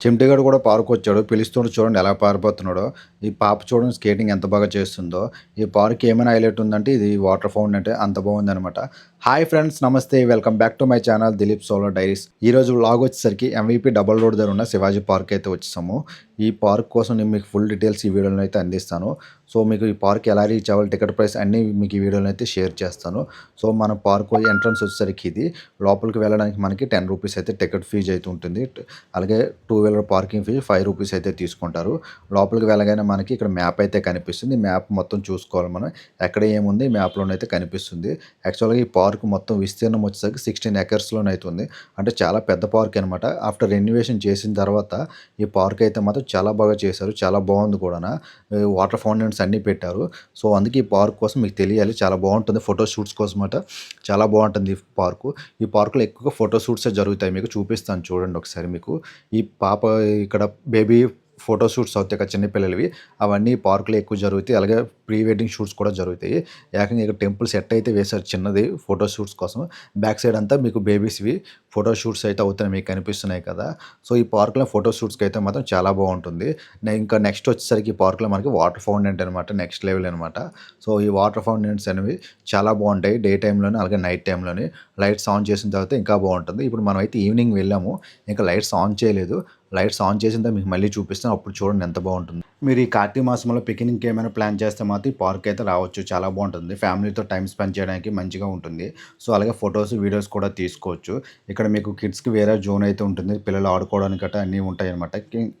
చెమటిగాడు కూడా పార్క్ వచ్చాడు పిలుస్తుంటే చూడండి ఎలా పారిపోతున్నాడో. ఈ పాప చూడండి స్కేటింగ్ ఎంత బాగా చేస్తుందో. ఈ పార్క్ ఏమైనా హైలైట్ ఉందంటే ఇది వాటర్ ఫౌండ్ అంటే అంత బాగుంది అనమాట హాయ్ ఫ్రెండ్స్ నమస్తే. Welcome back to my channel Dilip solo diaries ఈ రోజు వ్లాగ్ వచ్చేసరికి ఎంవీపీ డబల్ రోడ్ దగ్గర ఉన్న శివాజీ పార్క్ అయితే వచ్చేసాము. ఈ పార్క్ కోసం నేను మీకు ఫుల్ డీటెయిల్స్ ఈ వీడియోలో అయితే అందిస్తాను. సో మీకు ఈ పార్క్ ఎలా రీచ్ అవ్వాలి టికెట్ ప్రైస్ అన్నీ మీకు ఈ వీడియోలో అయితే షేర్ చేస్తాను. సో మన పార్క్ ఎంట్రన్స్ వచ్చేసరికి ఇది. లోపలికి వెళ్ళడానికి మనకి టెన్ రూపీస్ అయితే టికెట్ ఫీజు అయితే ఉంటుంది. అలాగే two wheeler parking fee five rupees అయితే తీసుకుంటారు. లోపలికి వెళ్ళగానే మనకి ఇక్కడ మ్యాప్ అయితే కనిపిస్తుంది. మ్యాప్ మొత్తం చూసుకోవాలి మనం. ఎక్కడ ఏముంది మ్యాప్లోనైతే కనిపిస్తుంది. యాక్చువల్గా ఈ పార్క్ పార్క్ మొత్తం విస్తీర్ణం వచ్చేసరికి సిక్స్టీన్ ఎకర్స్లోనే అవుతుంది అంటే చాలా పెద్ద పార్క్ అనమాట ఆఫ్టర్ రెన్యువేషన్ చేసిన తర్వాత ఈ పార్క్ అయితే మాత్రం చాలా బాగా చేశారు. చాలా బాగుంది కూడా వాటర్ ఫౌంటైన్స్ అన్నీ పెట్టారు. సో అందుకే ఈ పార్క్ కోసం మీకు తెలియాలి. చాలా బాగుంటుంది. ఫోటో షూట్స్ కోసం అట చాలా బాగుంటుంది ఈ పార్కు. ఈ పార్కులో ఎక్కువగా ఫోటో షూట్స్ జరుగుతాయి. మీకు చూపిస్తాను చూడండి ఒకసారి మీకు. ఈ పాప ఇక్కడ బేబీ ఫోటో షూట్స్ అవుతాయి కదా చిన్నపిల్లలవి అవన్నీ పార్కులో ఎక్కువ జరుగుతాయి. అలాగే ప్రీ వెడ్డింగ్ షూట్స్ కూడా జరుగుతాయి. ఏకంగా ఇక్కడ టెంపుల్ సెట్ అయితే వేశారు చిన్నది ఫోటో షూట్స్ కోసం. బ్యాక్ సైడ్ అంతా మీకు బేబీస్వి ఫోటో షూట్స్ అయితే అవుతున్నాయి మీకు కనిపిస్తున్నాయి కదా. సో ఈ పార్క్లో ఫోటో షూట్స్కి అయితే మాత్రం చాలా బాగుంటుంది. ఇంకా నెక్స్ట్ వచ్చేసరికి ఈ పార్క్లో మనకి వాటర్ ఫౌండెంట్ అనమాట నెక్స్ట్ లెవెల్ అనమాట సో ఈ వాటర్ ఫౌండెంట్స్ అనేవి చాలా బాగుంటాయి. డే టైంలోనే అలాగే నైట్ టైంలోనే లైట్స్ ఆన్ చేసిన తర్వాత ఇంకా బాగుంటుంది. ఇప్పుడు మనం అయితే ఈవినింగ్ వెళ్ళాము. ఇంకా లైట్స్ ఆన్ చేయలేదు. లైట్స్ ఆన్ చేసిన తర్వాత మీకు మళ్ళీ చూపిస్తాను. అప్పుడు చూడండి ఎంత బాగుంటుంది. మీరు ఈ కార్తీక మాసంలో పిక్నిక్ ఏమైనా ప్లాన్ చేస్తే మాత్రం ఈ పార్క్ అయితే రావచ్చు. చాలా బాగుంటుంది. ఫ్యామిలీతో టైం స్పెండ్ చేయడానికి మంచిగా ఉంటుంది. సో అలాగే ఫొటోస్ వీడియోస్ కూడా తీసుకోవచ్చు. ఇక్కడ మీకు కిడ్స్కి వేరే జోన్ అయితే ఉంటుంది. పిల్లలు ఆడుకోవడానికి గట్రా అన్నీ ఉంటాయి అనమాట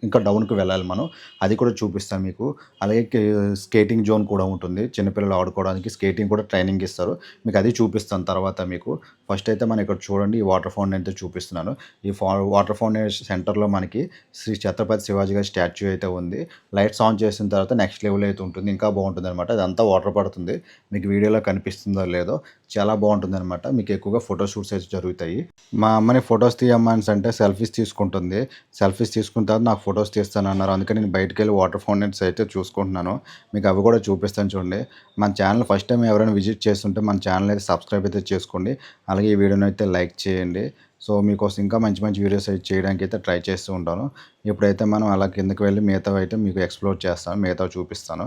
ఇంకా డౌన్కి వెళ్ళాలి మనం. అది కూడా చూపిస్తాం మీకు. అలాగే స్కేటింగ్ జోన్ కూడా ఉంటుంది. చిన్నపిల్లలు ఆడుకోవడానికి స్కేటింగ్ కూడా ట్రైనింగ్ ఇస్తారు. మీకు అది చూపిస్తాను తర్వాత మీకు. ఫస్ట్ అయితే మనం ఇక్కడ చూడండి. ఈ వాటర్ ఫౌంటైన్ అయితే చూపిస్తున్నాను. ఈ ఫా వాటర్ ఫౌంటైన్ సెంటర్లో మనకి శ్రీ ఛత్రపతి శివాజీ గారి స్టాచ్యూ అయితే ఉంది. లైట్స్ ఆన్ చేసిన తర్వాత నెక్స్ట్ లెవెల్ అయితే ఉంటుంది. ఇంకా బాగుంటుంది అనమాట అదంతా వాటర్ పడుతుంది. మీకు వీడియోలో కనిపిస్తుందో లేదో చాలా బాగుంటుంది అనమాట మీకు ఎక్కువగా ఫోటో షూట్స్ అయితే జరుగుతాయి. మా అమ్మని ఫొటోస్ తీయమ్మని అంటే సెల్ఫీస్ తీసుకుంటుంది. సెల్ఫీస్ తీసుకున్న తర్వాత నాకు ఫొటోస్ తీస్తాను అన్నారు అందుకని నేను బయటకు వెళ్ళి వాటర్ ఫౌంటైన్స్ అయితే చూసుకుంటున్నాను. మీకు అవి కూడా చూపిస్తాను చూడండి. మన ఛానల్ ఫస్ట్ టైం ఎవరైనా విజిట్ చేస్తుంటే మన ఛానల్ అయితే సబ్స్క్రైబ్ అయితే చేసుకోండి. అలాగే ఈ వీడియోని అయితే లైక్ చేయండి. సో మీకోసం ఇంకా మంచి మంచి వీడియోస్ అయితే చేయడానికి అయితే ట్రై చేస్తూ ఉంటాను. ఇప్పుడైతే మనం అలా కిందకి వెళ్ళి మిగతా అయితే మీకు ఎక్స్ప్లోర్ చేస్తాను మిగతా చూపిస్తాను.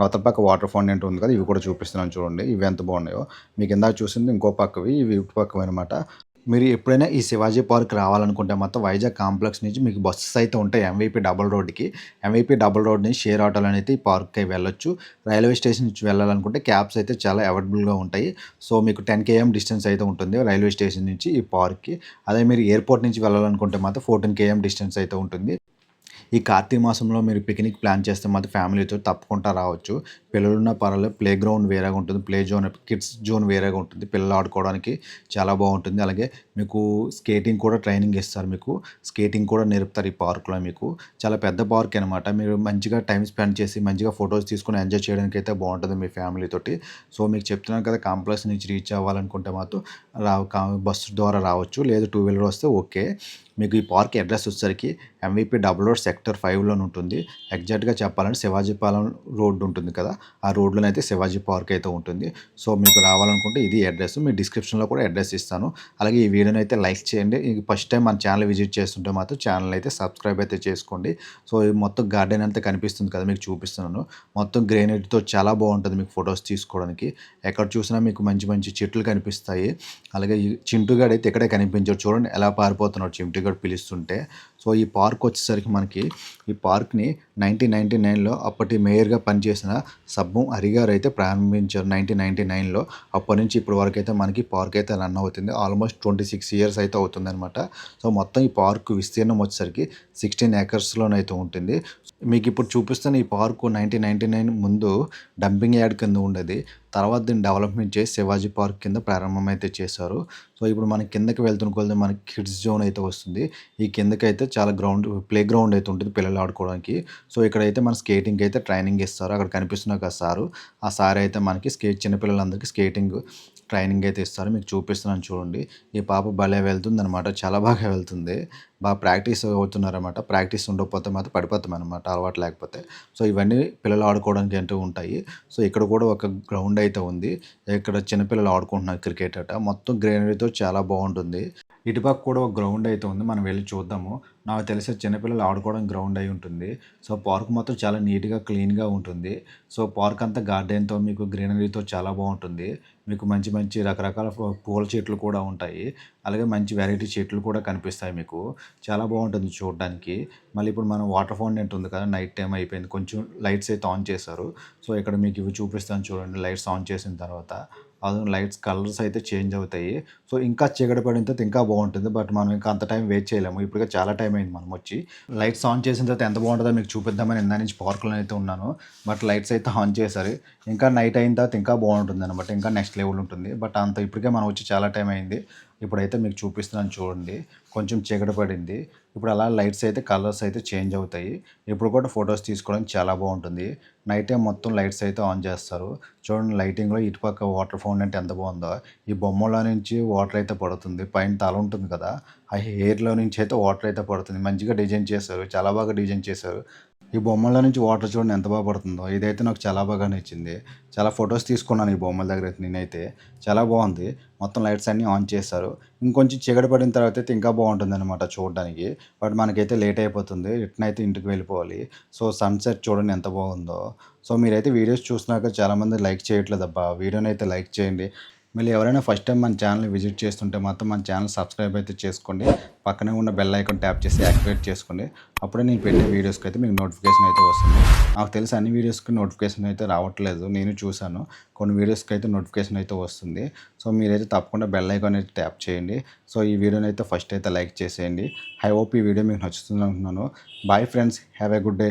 అవతల పక్క వాటర్ ఫౌంటైన్ ఉంది కదా ఇవి కూడా చూపిస్తున్నాను చూడండి ఇవి ఎంత బాగున్నాయో. మీకు ఇందాక చూసింది ఇంకో పక్కవి ఇవి ఇటు పక్కవి అనమాట మీరు ఎప్పుడైనా ఈ శివాజీ పార్క్ రావాలనుకుంటే మొత్తం వైజాగ్ కాంప్లెక్స్ నుంచి మీకు బస్సెస్ అయితే ఉంటాయి. ఎంవీపీ డబుల్ రోడ్కి ఎంవీపీ డబుల్ రోడ్ నుంచి షేర్ ఆటోలో అయితే ఈ పార్క్కి వెళ్ళొచ్చు. రైల్వే స్టేషన్ నుంచి వెళ్ళాలనుకుంటే క్యాబ్స్ అయితే చాలా అవైలబుల్గా ఉంటాయి. సో మీకు టెన్ కేఎం డిస్టెన్స్ అయితే ఉంటుంది రైల్వే స్టేషన్ నుంచి ఈ పార్క్కి. అదే మీరు ఎయిర్పోర్ట్ నుంచి వెళ్ళాలనుకుంటే మాత్రం ఫోర్టీన్ కేఎం డిస్టెన్స్ అయితే ఉంటుంది. ఈ కార్తీక మాసంలో మీరు పిక్నిక్ ప్లాన్ చేస్తే మాత్రం ఫ్యామిలీతో తప్పకుండా రావచ్చు. పిల్లలున్న పర్వాలేదు ప్లే గ్రౌండ్ వేరేగా ఉంటుంది ప్లే జోన్ కిడ్స్ జోన్ వేరేగా ఉంటుంది. పిల్లలు ఆడుకోవడానికి చాలా బాగుంటుంది. అలాగే మీకు స్కేటింగ్ కూడా ట్రైనింగ్ ఇస్తారు మీకు. స్కేటింగ్ కూడా నేర్పుతారు ఈ పార్క్లో మీకు. చాలా పెద్ద పార్క్ అనమాట మీరు మంచిగా టైం స్పెండ్ చేసి మంచిగా ఫొటోస్ తీసుకొని ఎంజాయ్ చేయడానికి అయితే బాగుంటుంది మీ ఫ్యామిలీ తోటి సో మీకు చెప్తున్నాను కదా కాంప్లెక్స్ నుంచి రీచ్ అవ్వాలనుకుంటే మాత్రం రా బస్సు ద్వారా రావచ్చు. లేదు టూ వీలర్ వస్తే ఓకే. మీకు ఈ పార్క్ అడ్రస్ వచ్చేసరికి ఎంవీపీ డబుల్ రోడ్ సెక్టర్ ఫైవ్లో ఉంటుంది. ఎగ్జాక్ట్గా చెప్పాలంటే శివాజీపాలెం రోడ్ ఉంటుంది కదా ఆ రోడ్లోనే అయితే శివాజీ పార్క్ అయితే ఉంటుంది. సో మీకు రావాలనుకుంటే ఇది అడ్రస్ మీ డిస్క్రిప్షన్లో కూడా అడ్రస్ ఇస్తాను. అలాగే ఈ వీడియోని అయితే లైక్ చేయండి. ఫస్ట్ టైం మన ఛానల్ విజిట్ చేస్తుంటే మాత్రం ఛానల్ అయితే సబ్స్క్రైబ్ అయితే చేసుకోండి. సో ఈ మొత్తం గార్డెన్ అంతా కనిపిస్తుంది కదా మీకు చూపిస్తున్నాను. మొత్తం గ్రేనైట్తో చాలా బాగుంటుంది మీకు ఫొటోస్ తీసుకోవడానికి. ఎక్కడ చూసినా మీకు మంచి మంచి చెట్లు కనిపిస్తాయి. అలాగే ఈ చింటుగాడు అయితే ఇక్కడే కనిపించారు చూడండి ఎలా పారిపోతున్నాడు కూడా పిలుస్తుంటే సో ఈ పార్క్ వచ్చేసరికి మనకి ఈ పార్క్ని నైన్టీన్ నైన్టీ నైన్లో అప్పటి మేయర్గా పనిచేసిన సబ్బం హరిగారు అయితే ప్రారంభించారు నైన్టీన్ నైన్టీ నైన్లో. అప్పటి నుంచి ఇప్పటి వరకు అయితే మనకి పార్క్ అయితే రన్ అవుతుంది. ఆల్మోస్ట్ ట్వంటీ సిక్స్ ఇయర్స్ అయితే అవుతుంది అనమాట సో మొత్తం ఈ పార్క్ విస్తీర్ణం వచ్చేసరికి సిక్స్టీన్ ఏకర్స్లోనైతే ఉంటుంది. మీకు ఇప్పుడు చూపిస్తున్న ఈ పార్కు నైన్టీన్ నైన్టీ నైన్ ముందు డంపింగ్ యార్డ్ కింద ఉండేది. తర్వాత దీన్ని డెవలప్మెంట్ చేసి శివాజీ పార్క్ కింద ప్రారంభం అయితే చేశారు. సో ఇప్పుడు మనం కిందకి వెళ్తున్న కొద్ది మనకి కిడ్స్ జోన్ అయితే వస్తుంది. ఈ కిందకి అయితే చాలా గ్రౌండ్ ప్లే గ్రౌండ్ అయితే ఉంటుంది పిల్లలు ఆడుకోవడానికి. సో ఇక్కడైతే మన స్కేటింగ్ అయితే ట్రైనింగ్ ఇస్తారు. అక్కడ కనిపిస్తున్న ఒక సారు. ఆ సార్ అయితే మనకి స్కేట్ చిన్నపిల్లలందరికీ స్కేటింగ్ ట్రైనింగ్ అయితే ఇస్తారు. మీకు చూపిస్తున్నాను చూడండి. ఈ పాప భలే వెళ్తుంది అనమాట చాలా బాగా వెళ్తుంది. బాగా ప్రాక్టీస్ అవుతున్నారన్నమాట. ప్రాక్టీస్ ఉండకపోతే మాత్రం పడిపోతాం అనమాట అలవాటు లేకపోతే. సో ఇవన్నీ పిల్లలు ఆడుకోవడానికి అంటూ ఉంటాయి. సో ఇక్కడ కూడా ఒక గ్రౌండ్ అయితే ఉంది. ఇక్కడ చిన్నపిల్లలు ఆడుకుంటున్నారు క్రికెట్ అట. మొత్తం గ్రీనరీతో చాలా బాగుంటుంది. ఇటుపక్క కూడా ఒక గ్రౌండ్ అయితే ఉంది. మనం వెళ్ళి చూద్దాము. నాకు తెలిసి చిన్నపిల్లలు ఆడుకోవడం గ్రౌండ్ అయి ఉంటుంది. సో పార్క్ మొత్తం చాలా నీట్గా క్లీన్గా ఉంటుంది. సో పార్క్ అంతా గార్డెన్తో మీకు గ్రీనరీతో చాలా బాగుంటుంది. మీకు మంచి మంచి రకరకాల పూల చెట్లు కూడా ఉంటాయి. అలాగే మంచి వెరైటీ చెట్లు కూడా కనిపిస్తాయి మీకు. చాలా బాగుంటుంది చూడడానికి. మళ్ళీ ఇప్పుడు మనం వాటర్ ఫౌంటైన్ ఉంది కదా నైట్ టైం అయిపోయింది. కొంచెం లైట్స్ అయితే ఆన్ చేశారు. సో ఇక్కడ మీకు ఇవి చూపిస్తాను చూడండి. లైట్స్ ఆన్ చేసిన తర్వాత అది లైట్స్ కలర్స్ అయితే చేంజ్ అవుతాయి. సో ఇంకా చీకటి పడిన తర్వాత ఇంకా బాగుంటుంది. బట్ మనం ఇంకా అంత టైం వెయిట్ చేయలేము. ఇప్పటికే చాలా టైం అయింది మనం వచ్చి. లైట్స్ ఆన్ చేసిన తర్వాత ఎంత బాగుంటుందో మీకు చూపిద్దామని ఇందా నుంచి పార్కులో అయితే ఉన్నాను. బట్ లైట్స్ అయితే ఆన్ చేశారు. ఇంకా నైట్ అయిన తర్వాత ఇంకా బాగుంటుంది అనమాట ఇంకా నెక్స్ట్ లెవెల్ ఉంటుంది. బట్ అంత ఇప్పటికే మనం వచ్చి చాలా టైం అయింది. ఇప్పుడైతే మీకు చూపిస్తున్నాను చూడండి. కొంచెం చీకటి పడింది. ఇప్పుడు అలా లైట్స్ అయితే కలర్స్ అయితే చేంజ్ అవుతాయి. ఇప్పుడు కూడా ఫొటోస్ తీసుకోవడానికి చాలా బాగుంటుంది. నైట్ టైం మొత్తం లైట్స్ అయితే ఆన్ చేస్తారు. చూడండి లైటింగ్లో ఇటుపక్క వాటర్ ఫౌంటైన్ అంటే ఎంత బాగుందో. ఈ బొమ్మలో నుంచి వాటర్ అయితే పడుతుంది. పైన తల ఉంటుంది కదా. ఆ హెయిర్లో నుంచి అయితే వాటర్ అయితే పడుతుంది. మంచిగా డిజైన్ చేశారు. చాలా బాగా డిజైన్ చేశారు. ఈ బొమ్మల నుంచి వాటర్ చూడండి ఎంత బాగా పడుతుందో. ఇదైతే నాకు చాలా బాగా నచ్చింది. చాలా ఫొటోస్ తీసుకున్నాను ఈ బొమ్మల దగ్గర అయితే నేనైతే. చాలా బాగుంది. మొత్తం లైట్స్ అన్నీ ఆన్ చేస్తారు ఇంకొంచెం చీకటి పడిన తర్వాత అయితే ఇంకా బాగుంటుంది అనమాట చూడడానికి. బట్ మనకైతే లేట్ అయిపోతుంది. రిటర్న్ ఇంటికి వెళ్ళిపోవాలి. సో సన్సెట్ చూడండి ఎంత బాగుందో. సో మీరైతే వీడియోస్ చూసినాక చాలామంది లైక్ చేయట్లేదు అబ్బా వీడియోని అయితే లైక్ చేయండి. మళ్ళీ ఎవరైనా ఫస్ట్ టైం మన ఛానల్ విజిట్ చేస్తుంటే మాత్రం మన ఛానల్ సబ్స్క్రైబ్ అయితే చేసుకోండి. పక్కనే ఉన్న బెల్ ఐకాన్ ట్యాప్ చేసి యాక్టివేట్ చేసుకోండి. అప్పుడే నేను పెట్టే వీడియోస్కి అయితే మీకు నోటిఫికేషన్ అయితే వస్తుంది. నాకు తెలిసి అన్ని వీడియోస్కి నోటిఫికేషన్ అయితే రావట్లేదు. నేను చూశాను. కొన్ని వీడియోస్కి అయితే నోటిఫికేషన్ అయితే వస్తుంది. సో మీరైతే తప్పకుండా బెల్ ఐకాన్ అయితే ట్యాప్ చేయండి. సో ఈ వీడియోని అయితే ఫస్ట్ అయితే లైక్ చేసేయండి. ఐ హోప్ ఈ వీడియో మీకు నచ్చుతుంది అనుకుంటున్నాను. Bye friends have a good day